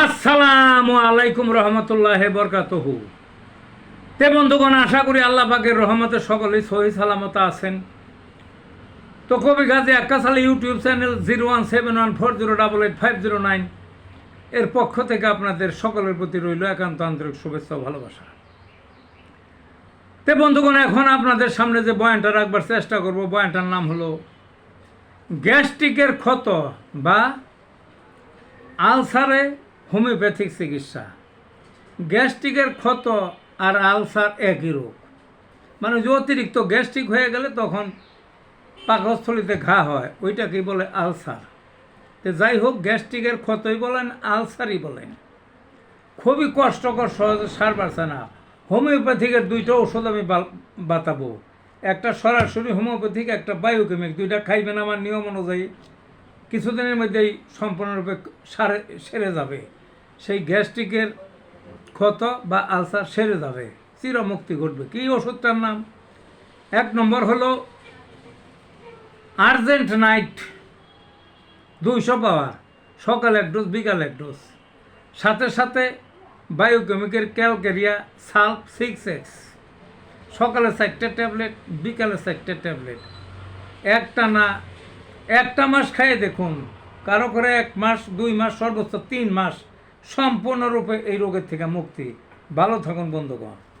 আসসালামু আলাইকুম রহমতুল্লাহ বরকাতহু। তে বন্ধুগণ, আশা করি আল্লাহ পাকের রহমতে সকলেই সহি সালামত আছেন। তো কবি Gazi Akkasali YouTube channel zero one seven one four zero double eight five zero nine এর পক্ষ থেকে আপনাদের সকলের প্রতি রইল একান্ত আন্তরিক শুভেচ্ছা ভালোবাসা। তে বন্ধুগণ, এখন আপনাদের সামনে যে বয়ানটা রাখবার চেষ্টা করব, বয়ানটার নাম হলো, গ্যাস্ট্রিকের ক্ষত বা আলসারে হোমিওপ্যাথিক চিকিৎসা। গ্যাস্ট্রিকের ক্ষত আর আলসার একই রোগ। মানে অতিরিক্ত গ্যাস্ট্রিক হয়ে গেলে তখন পাকস্থলিতে ঘা হয়, ওইটাকেই বলে আলসার। তো যাই হোক, গ্যাস্ট্রিকের ক্ষতই বলেন, আলসারই বলেন। খুবই কষ্টকর, সহজে সার পারছে না। হোমিওপ্যাথিকের দুইটা ওষুধ আমি বাতাবো। একটা সরাসরি হোমিওপ্যাথিক, একটা বায়োকেমিক। দুইটা খাইবেন আমার নিয়ম অনুযায়ী। কিছুদিনের মধ্যেই সম্পূর্ণরূপে সারে সেরে যাবে। সেই গ্যাস্ট্রিকের ক্ষত বা আলসার সেরে যাবে, চিরমুক্তি ঘটবে। কী ওষুধটার নাম? এক নম্বর হলো আর্জেন্ট নাইট দুইশো পাওয়ার, সকাল এক ডোজ, বিকাল এক ডোজ। সাথে সাথে বায়োকেমিকের ক্যালকেরিয়া সাল্প সিক্স এক্স। সকালে চারটে ট্যাবলেট, বিকালে চারটে ট্যাবলেট। একটা না, একটা মাস খাইয়ে দেখুন। কারও করে এক মাস, দুই মাস, সর্বোচ্চ তিন মাস সম্পূর্ণরূপে এই রোগের থেকে মুক্তি। ভালো থাকুন বন্ধুগণ।